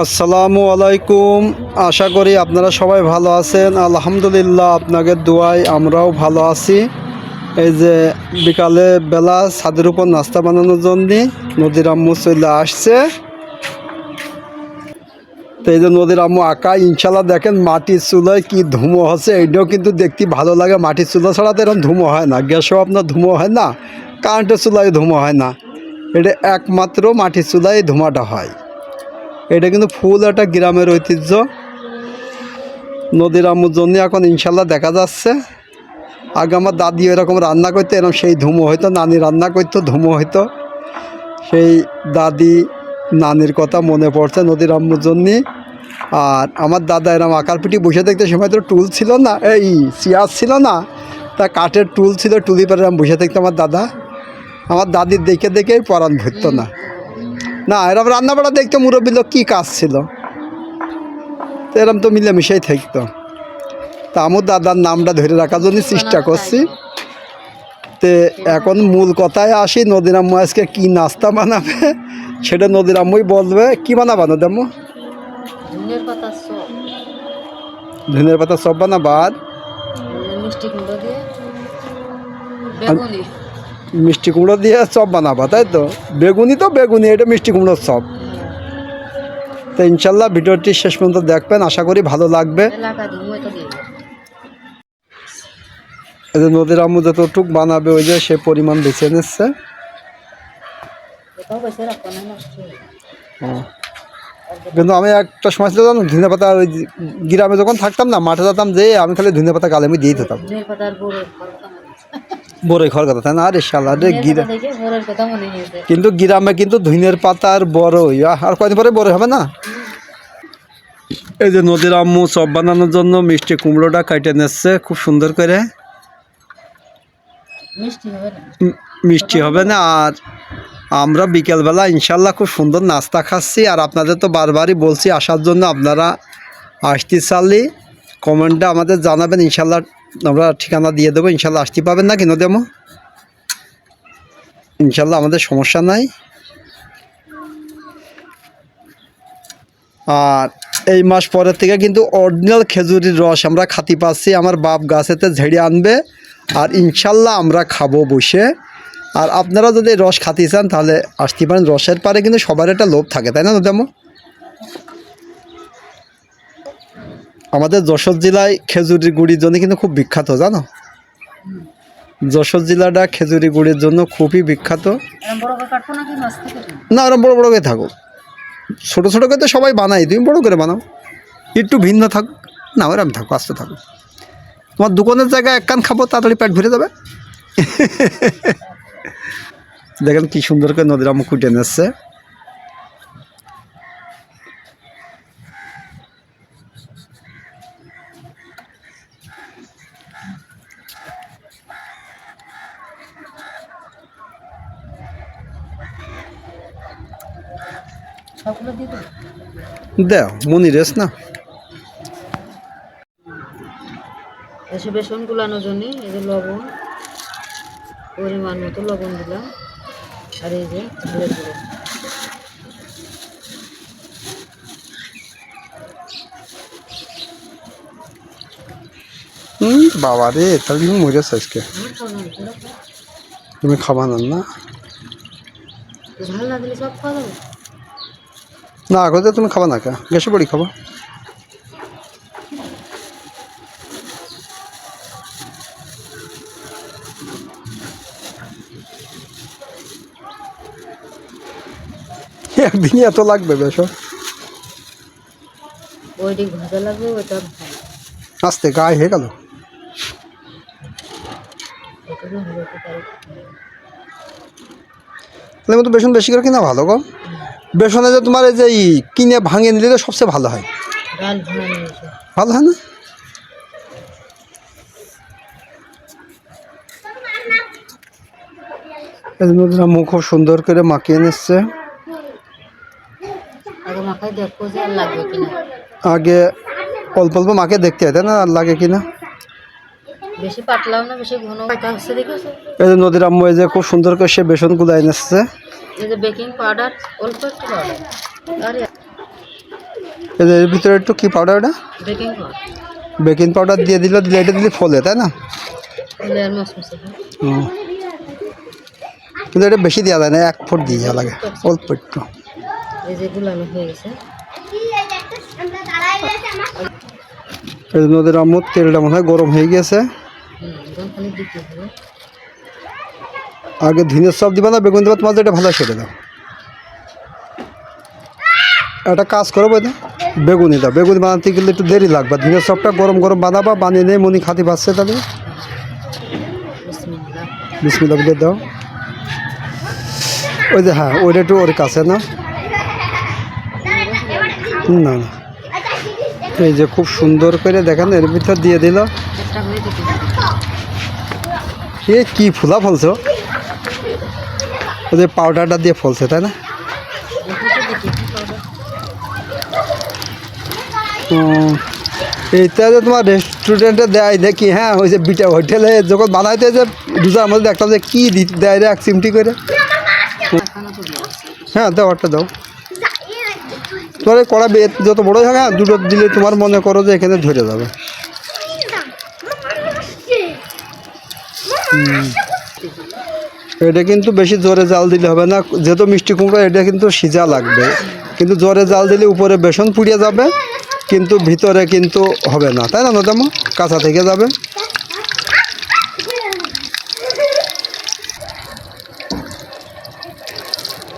আসসালামু আলাইকুম। আশা করি আপনারা সবাই ভালো আছেন। আলহামদুলিল্লাহ আপনাদের দোয়ায় আমরাও ভালো আছি। এই যে বিকালে বেলা ছাদের উপর নাস্তা বানানোর জন্য নদীর আম্মু চলে আসছে। তো এই যে নদীর আম্মু আঁকা, ইনশাল্লাহ দেখেন মাটির চুলায় কি ধুমো হচ্ছে। এইটাও কিন্তু দেখতে ভালো লাগে। মাটির চুলা ছাড়া তো এরকম ধুমো হয় না। গ্যাসও আপনার ধুমো হয় না। কারেন্টের চুলায় ধুমো হয় না। এটা একমাত্র মাটির চুলায় ধুমাটা হয়। এটা কিন্তু ফুল একটা গ্রামের ঐতিহ্য। নদীর আম্মুর জন্য এখন ইনশাল্লাহ দেখা যাচ্ছে। আগে আমার দাদি এরকম রান্না করতো, এরকম সেই ধুমো হইতো, নানি রান্না করতো, ধুমো হইতো। সেই দাদি, নানির কথা মনে পড়ছে নদীর আম্মুর জন্যে। আর আমার দাদা এরকম আকার পিটি বসে দেখতে সময় তো টুল ছিল না, এই চেয়ার ছিল না, তা কাঠের টুল ছিল, টুলি পরে বসে থাকতো আমার দাদা। আমার দাদির দেখে দেখেই পরাণ ভরতো না। না এরকম রান্না বাড়া দেখতে মুরব্বী লোক কী কাজ ছিল? তো এরম তো মিলেমিশেই থাকতো। তা আমার দাদার নামটা ধরে রাখার জন্য চেষ্টা করছি। তে এখন মূল কথায় আসি নদীর আম্মু আজকে কী নাস্তা বানাবে? সেটা নদীর আম্মুই বলবে। কী বানাবানো দেমো ধনের পাতা সব ধনের পাতা সব বানাবা? আর? মিষ্টি কুমড়ো দিয়ে। মিষ্টি কুমড়ো দিয়ে চপ বানাবা, তাই তো? বেগুনি তো বেগুনি, এটা মিষ্টি কুমড়োর চপ তো ইনশাল্লাহ ভিডিওটি শেষ পর্যন্ত দেখবেন, আশা করি ভালো লাগবে। এই যে নদীর আম্মু যতটুক বানাবে, ওই যে সে পরিমাণ বেছে নিচ্ছে। কিন্তু আমি একটা সময় ছিল জানো ধনে পাতা ওই গ্রামে যখন থাকতাম না, মাঠে যেতাম যে, আমি খালি ধনে পাতা গালে আমি দিয়ে দিতাম। বোরের। বড়ই খাওয়ার কথা তাই না? আরে শালা রে গিরা পাতা মনে কিন্তু গ্রামে কিন্তু ধনের পাতার বড়ই আহ, আর কয়দিন পরে বড় হবে না? এই যে নদীর আম্মু চপ বানানোর জন্য মিষ্টি কুমড়োটা কাটে নিচ্ছে খুব সুন্দর করে। মিষ্টি হবে না? মি- মিষ্টি হবে না আর আমরা বিকেলবেলা ইনশাল্লাহ খুব সুন্দর নাস্তা খাচ্ছি আর আপনাদের তো বারবারই বলছি আসার জন্য আপনারা আসতে চালি কমেন্টটা আমাদের জানাবেন ইনশাল্লাহ আমরা ঠিকানা দিয়ে দেবো, ইনশাল্লাহ আসতে পাবেন না কিনো দেবো। ইনশাল্লাহ আমাদের সমস্যা নাই। আর এই মাস পরের থেকে কিন্তু অরিজিনাল খেজুরির রস আমরা খাতি পাচ্ছি, আমার বাপ গাছেতে ঝেড়ে আনবে, আর ইনশাল্লাহ আমরা খাব বসে। আর আপনারা যদি রস খাতে চান তাহলে আসতে পারেন, রসের পারে কিন্তু সবার একটা লোভ থাকে, তাই না তেমন আমাদের যশোর জেলায় খেজুরি গুড়ির জন্য কিন্তু খুব বিখ্যাত জানো? যশোর জেলাটা খেজুরি গুড়ির জন্য খুবই বিখ্যাত। না ওরম বড় বড় করে থাকো ছোটো ছোটো করে তো সবাই বানাই তুমি বড় করে বানাও। একটু ভিন্ন থাকো না ওরম থাকো আস্তে থাকো তোমার দোকানের জায়গায় এক কান খাব তাড়াতাড়ি পেট ভরে যাবে। দেখেন কি সুন্দর করে নদীরা মুখ কুটে নিচ্ছে। দেও মনি রেস না। এসে বেসন গুলানোর জন্য এই যে লবণ পরিমাণ মতো লবণ দিলাম। আর এই যে ঝালের গুঁড়ো বাবা রে তাহলে তুমি আজকে। তুমি খাবা না না। ঝাল না দিলে সব খাওয়া না আগে তুমি খাবা না কে? গেছে পড়ি খাবা? একদিনই এত লাগবে বেশ ভালো আস্তে গায়ে হয়ে গেল? তাহলে মতো বেসন বেশি করে কিনা ভালো গো। বেসনে যে তোমার এই যে কিনে ভাঙে নিলে তো সবচেয়ে ভালো হয়। ভালো হয় না? মুখ খুব সুন্দর করে মাখিয়ে নিচ্ছে। আগে অল্প অল্প মাকে দেখতে হয় না? আর লাগে কিনা? বেশি পাতলাও না বেশি ঘন এই যে নদীর আম্মু এই যে খুব সুন্দর করে সে বেসন গুলাই নিচ্ছে। এই যে বেকিং পাউডার অল্প একটু পাউডার আরে এর ভিতরে একটু কি পাউডার ওটা? বেকিং পাউডার বেকিং পাউডার দিয়ে দিলে দিলে এটা দিলে ফলে তাই না? হুম। কিন্তু এটা বেশি দেওয়া যায় না এক ফুট দিয়ে দেওয়া লাগে অল্প একটু। এই যে গুলানো হয়ে গেছে। নদীর আমুদ তেলটা মনে হয় গরম হয়ে গেছে হুম এখন খালি দিতে হবে আগে ধিনের সব দিবা না, বেগুন দিবা, তোমার যেটা ভালো সেটা দাও। একটা কাজ করো বই বেগুনি দাও। বেগুনি বানাতে গেলে একটু দেরি লাগবে। ধিনের সবটা গরম গরম বানাবা, বানিয়ে নিয়ে মনি খাতি পাচ্ছে তাহলে। বিসমিল্লা বলে দাও। ওই যে হ্যাঁ ওইটা একটু ওর কাছে না। না না। এই যে খুব সুন্দর করে দেখেন, এর ভিতর দিয়ে দিল। এ কি ফুলা ফলছো? যে পাউডারটা দিয়ে ফলছে তাই না? এইটা যে তোমার রেস্টুরেন্টে দেয় দেখি হ্যাঁ ওই যে বিটা হোটেলে যখন বানাইতে যে রোজার মধ্যে দেখলাম যে কী দিতে দেয় রে এক চিমটি করে। হ্যাঁ দাও একটা দাও। তোমার এই কড়া বে- যত বড় থাকে হ্যাঁ দুটো দিলে তোমার মনে করো যে এখানে ধরে যাবে। হুম। এটা কিন্তু বেশি জোরে জাল দিলে হবে না। যেহেতু মিষ্টি কুমড়ো এটা কিন্তু সিজা লাগবে। কিন্তু জোরে জাল দিলে উপরে বেসন পুড়িয়ে যাবে কিন্তু ভিতরে কিন্তু হবে না। তাই না নদামো কাঁচা থেকে যাবে।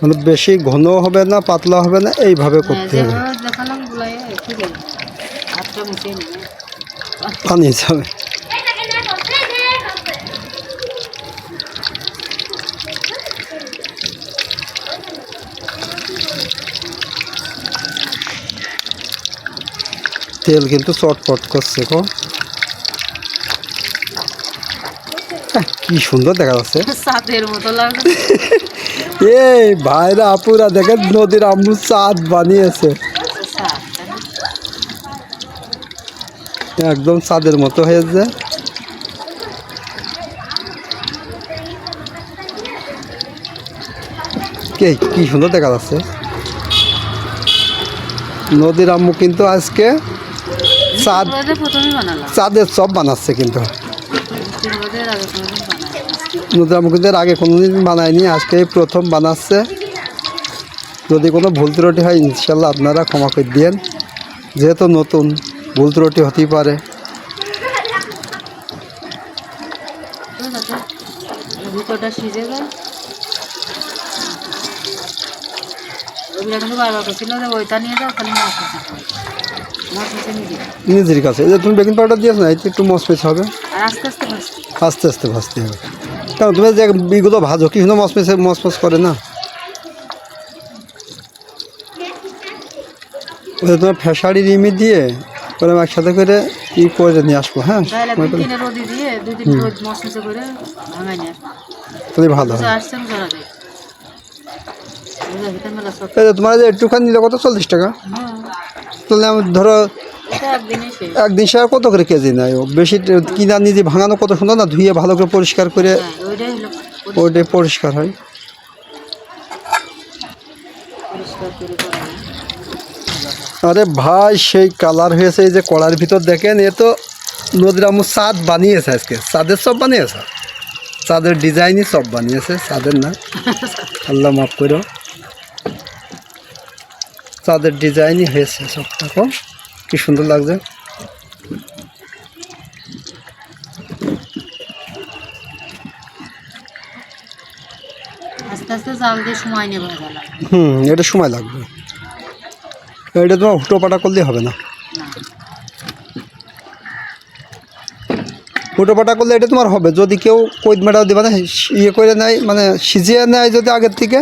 মানে বেশি ঘন হবে না পাতলা হবে না এইভাবে হ্যাঁ করতে হবে। পানি যাবে। তেল কিন্তু চটপট করছে কো কি সুন্দর দেখা যাচ্ছে। এই ভাইরা আপুরা দেখেন নদীর আম্মু চাঁদ বানিয়েছে? একদম চাঁদের মতো হয়েছে। কে কি সুন্দর দেখা যাচ্ছে। নদীর আম্মু কিন্তু আজকে চাঁদ চাঁদের সব বানাচ্ছে কিন্তু। কুমড়োতে আগে কোনোদিন বানায়নি আজকে প্রথম বানাচ্ছে। যদি কোনো ভুল ত্রুটি হয় ইনশাল্লাহ আপনারা ক্ষমা করে দিয়েন। যেহেতু নতুন ভুল ত্রুটি হতেই পারে। বারবার করছিল ওইটা নিয়ে যাও খালি নিজের কাছে। এই যে তুমি বেকিং পাউডার দিয়েছ না একটু মসমেস হবে? আস্তে আস্তে ভাজতে হবে। কারণ তুমি যে বিগুলো ভাজো কি সুন্দর মসমেসে মসমস করে না? তোমার ফেসারি রিমি দিয়ে করে আমি একসাথে করে ই করে নিয়ে আসব হ্যাঁ? তাহলে ভালো তোমার যে একটুখানি নিলে কত? চল্লিশ টাকা? হ্যাঁ। তাহলে আমি ধরো একদিন সে কত করে কেজি নেয় বেশি কিনা নিজে ভাঙানো কত সুন্দর না ধুয়ে ভালো করে পরিষ্কার করে হ্যাঁ ওইটাই পরিষ্কার। হয়। আরে ভাই সেই কালার হয়েছে এই যে কড়ার ভিতর দেখেন এ তো নদীর আমু চাঁদ বানিয়েছে আজকে। চাঁদের সব বানিয়েছে? চাঁদের ডিজাইনই সব বানিয়েছে চাঁদের না। আল্লাহ মাফ করো। চাঁদের ডিজাইনই হয়েছে সব দেখো কি সুন্দর লাগছে। হুম এটা সময় লাগবে। এটা তোমার হুটো পাটা করলে হবে না। করলে এটা তোমার হবে। যদি কেউ কৈদ মেটাও দিবে না ইয়ে করে নেয় মানে সিজিয়ে নেয় যদি আগের থেকে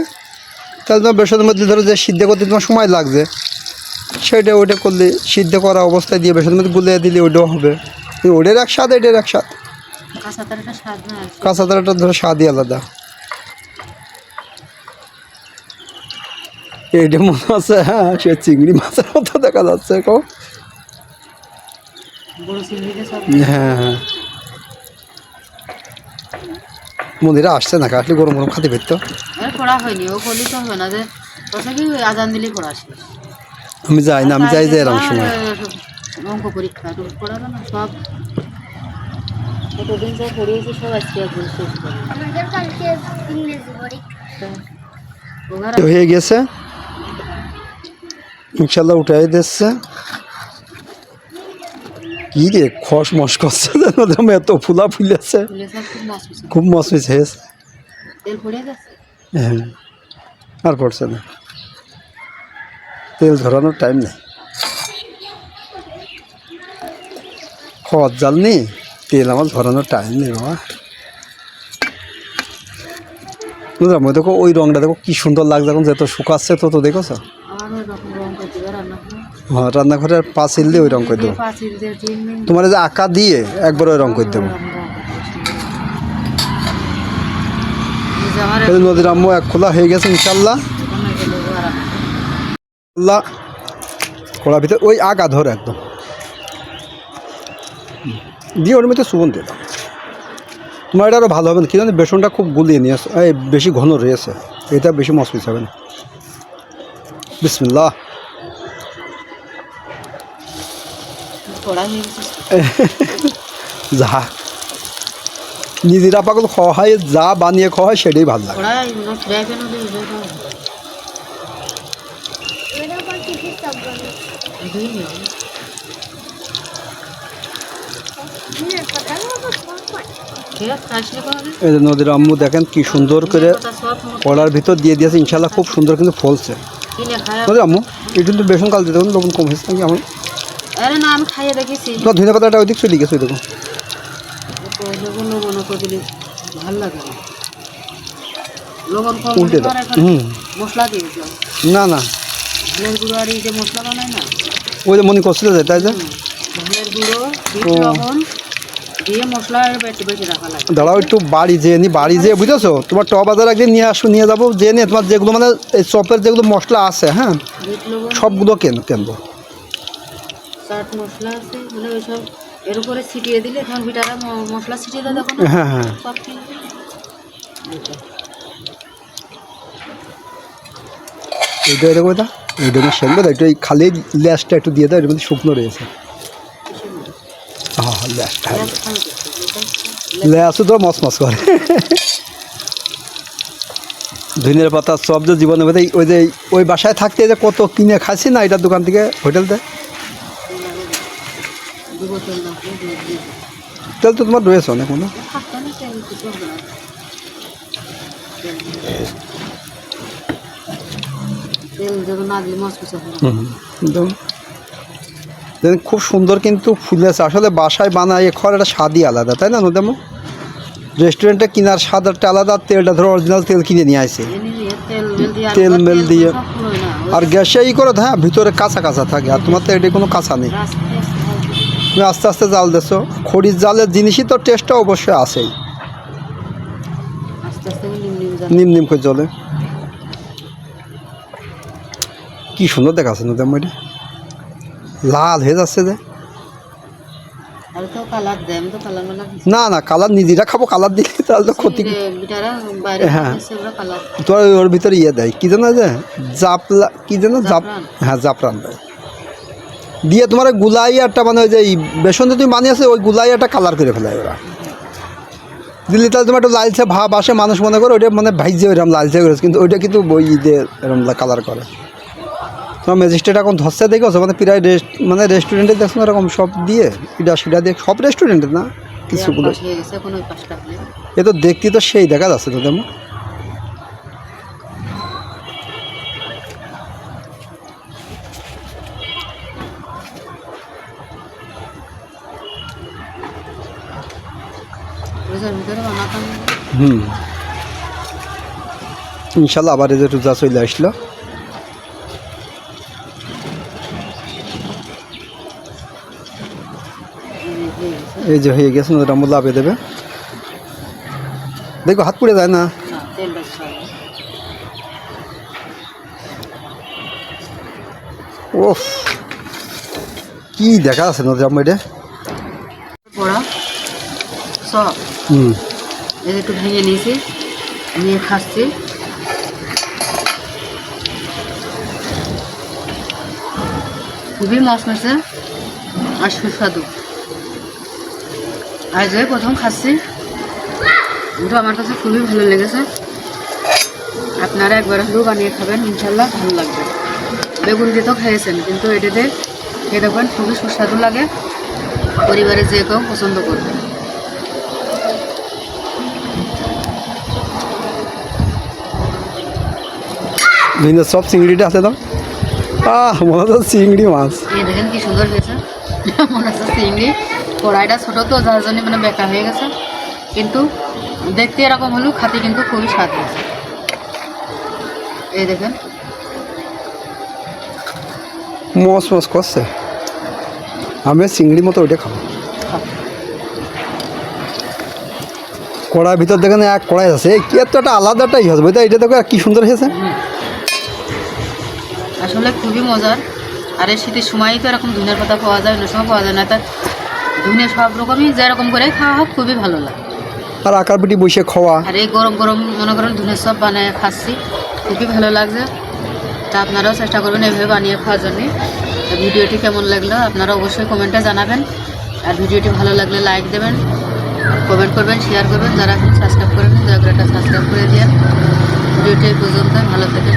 তাহলে তোমার বেসনের মধ্যে ধরো যে সিদ্ধ করতে তোমার সময় লাগছে সেটা ওইটা করলে সিদ্ধ করা অবস্থায় দিয়ে বেসনের মধ্যে গুলিয়ে দিলে ওইটাও হবে। ওটার এক স্বাদ এটার এক স্বাদ। কাঁচা তারটা ধরো স্বাদই আলাদা। এইটা মনে আছে হ্যাঁ সে চিংড়ি মাছের মতো দেখা যাচ্ছে কো হ্যাঁ হ্যাঁ। মন্দিরে আসছে না আসলে গরম গরম খাতে পেতো। পড়া হয়নি ও করলে তো হবে না যে কি আজান দিলেই পড়া শেষ। আমি যাই না আমি যাই যে এরকম সময়। অঙ্ক পরীক্ষা তো পড়াবে না সব। কতদিন যা পড়িয়েছে সব আজকে শেষ করে। আমাদের কালকে ইংরেজি পরীক্ষা। হয়ে গেছে। ইনশাল্লাহ উঠাই দিচ্ছে। কি রে খস মস করছে এত ফুলা ফুলেছে খুব মস হয়েছে। তেল পড়ে গেছে? হ্যাঁ আর পড়ছে না। তেল ধরানোর টাইম নেই। খদ জাল নেই তেল আমার ধরানোর টাইম নেই বাবা। বুঝলাম ওই দেখো ওই রংটা দেখো কি সুন্দর লাগছে এখন যত শুকাচ্ছে তত দেখোছো? হ্যাঁ রান্নাঘরের পাঁচিল দিয়ে ওই রং করে দেবো। তোমার এই যে আঁকা দিয়ে একবার ওই রং করে দেবো এই যে আমার এই যে নদীর আম্মু এক খোলা হয়ে গেছে ইনশাল্লাহ। আল্লাহ কড়ার ভিতরে ওই আগা ধরে একদম। দিয়ে ওর মধ্যে সুগন্ধ দাও। তোমার এটা আরও ভালো হবে না কি জানি বেসনটা খুব গুলিয়ে নিয়ে আসো। এই বেশি ঘন রয়েছে এটা বেশি মসপিস হবে না। বিসমিল্লাহ। যা নিজেরা পাগল খাওয়া হয় যা বানিয়ে খাওয়া হয় সেটাই ভালো লাগে। এই নদীর আম্মু দেখেন কি সুন্দর করে কড়ার ভিতর দিয়ে দিয়েছে ইনশাল্লাহ খুব সুন্দর কিন্তু ফলছে। নদীর আম্মু একটু কিন্তু বেসন কাল দিতে লবণ কম হয়েছে নাকি? আমার আরে আমি খাইয়ে দেখেছি। ধনে পাতাটা ওই দিক চলে গেছে ওই দেখো লবণ লবণ করে দিলে ভালো লাগে না লবণ কম উল্টে দাও। হুম। মশলা দিয়ে দিলাম না না। ধানের গুঁড়ো আর এই যে মশলা বানায় না ওই যে মনে তাই যে? গুঁড়ো লবণ দাঁড়াও একটু বাড়ি যেয়ে নি বাড়ি যেয়ে বুঝেছ? তোমার টপ বাজার একদিন নিয়ে আসো নিয়ে যাব যে নিয়ে তোমার যেগুলো মানে এই চপের যেগুলো মশলা আছে হ্যাঁ? সবগুলো কেন কেনবো? চাট মশলা আছে মানে ওইসব এর উপরে ছিটিয়ে দিলে এখন বিটারা মশলা ছিটিয়ে দেয় তখন হ্যাঁ হ্যাঁ। সব এইটা। এইটা এটা এইটা খালি ল্যাসটা একটু দিয়ে দাও এর মধ্যে শুকনো রয়েছে? হ্যাঁ হ্যাঁ ল্যাসটা। পেঁয়াজ খাওয়া করতে হবে, ল্যাসও তো মস মস করে পাতা সব যে জীবনে ওই যে ওই বাসায় থাকতে যে কত কিনে খাচ্ছি না এটার দোকান থেকে হোটেলতে দু বোতল না দিয়ে দিয়ে দিয়ে দিই। তেল তো তোমার রয়েছে অনেক মনে খুব সুন্দর কিন্তু ফুলেছে আসলে বাসায় বানায় খাওয়ার একটা স্বাদই আলাদা, তাই না নদেমো রেস্টুরেন্টে কেনার স্বাদ একটা আলাদা, তেলটা ধরো অরিজিনাল তেল কিনে নিয়ে আসে। তেল মেল দিয়ে। আর গ্যাসে ই করে হ্যাঁ ভিতরে কাঁচা কাঁচা থাকে, আর তোমার তো এটা কোনো কাঁচা নেই। তুমি আস্তে আস্তে জাল দেছো। খড়ির জালের জিনিসই তো টেস্টটা অবশ্যই আছেই। নিম নিম করে জলে। কি সুন্দর দেখাচ্ছে নদেমো এটা? লাল হয়ে যাচ্ছে যে। না না কালার নিজেরা খাব কালার দিলে তাহলে তো ক্ষতি হ্যাঁ। তোর ওর ভিতরে ইয়ে দেয় কি জানো যে জাপলা কি জানো জাপ। হ্যাঁ জাফরান দেয়। দিয়ে তোমার ওই গুলাই একটা মানে ওই যে এই বেসন যে তুমি বানিয়েছে ওই গুলাই একটা কালার করে ফেলায় ওরা। দিল্লি তাহলে তোমার একটু লালচে ভাব আসে মানুষ মনে করে ওইটা মানে ভাইজে ওইরকম লালচে করেছে কিন্তু ওইটা কিন্তু বই দিয়ে এরকম কালার করে। তোমার ম্যাজিস্ট্রেট এখন ধরছে দেখেছ মানে প্রায় রেস্ট মানে রেস্টুরেন্টে দেখছ না এরকম সব দিয়ে পিঠা সিটা দিয়ে সব রেস্টুরেন্টে না কিছুগুলো। এ তো দেখতে তো সেই দেখা যাচ্ছে তো তেমন। হুম। ইনশাল্লাহ আবার যে রোজা চলে আসলো। এই যে হয়ে গেছে আমরা লাভে দেবে। দেখো হাত পুড়ে যায় না? ওফ কি দেখা যাচ্ছে নদী আম্মা এটা? হুম। এই একটু ভেঙে নিয়েছি, নিয়ে খাচ্ছি। খুবই মশমশে আর সুস্বাদু। আর যে প্রথম খাচ্ছি, কিন্তু আমার কাছে খুবই ভালো লেগেছে। আপনারা একবার হলেও বানিয়ে খাবেন, ইনশাল্লাহ ভালো লাগবে। বেগুন দিয়ে তো খেয়েছেন কিন্তু এটাতে খেয়ে দেখবেন খুবই সুস্বাদু লাগে। পরিবারে যে কেউ পছন্দ করবে। বিভিন্ন সব চিংড়িটা আছে দাও আহ মনে হচ্ছে চিংড়ি মাছ। এই দেখেন কি সুন্দর হয়েছে। মনে হচ্ছে চিংড়ি। কড়াইটা ছোটো তো যার জন্য মানে বেকা হয়ে গেছে। কিন্তু দেখতে এরকম হলেও খাতে কিন্তু খুবই স্বাদ হয়েছে। এই দেখেন। মস মস করছে। আমি চিংড়ি মতো ওইটা খাব। কড়ার ভিতর দেখেন এক কড়াই আছে। কি এত একটা আলাদা একটা আছে। বুঝতে এটা দেখো কি সুন্দর হয়েছে। আসলে খুবই মজার। আর এই শীতের সময়ই তো এরকম ধনের পাতা পাওয়া যায় অন্য সময় পাওয়া যায় না। তার ধনে সব রকমই যেরকম করে খাওয়া হোক খুবই ভালো লাগে। আর আকার পিটি বসে খাওয়া। আর এই গরম গরম মনে করেন ধনের সব বানিয়ে খাচ্ছি খুবই ভালো লাগছে। তা আপনারাও চেষ্টা করবেন এইভাবে বানিয়ে খাওয়ার জন্যে। ভিডিওটি কেমন লাগল আপনারা অবশ্যই কমেন্টে জানাবেন। আর ভিডিওটি ভালো লাগলে লাইক দেবেন কমেন্ট করবেন শেয়ার করবেন। যারা এখন সাবস্ক্রাইব করেন দয়া করে একটা সাবস্ক্রাইব করে দিয়ে ভিডিওটি এই পর্যন্ত ভালো থাকেন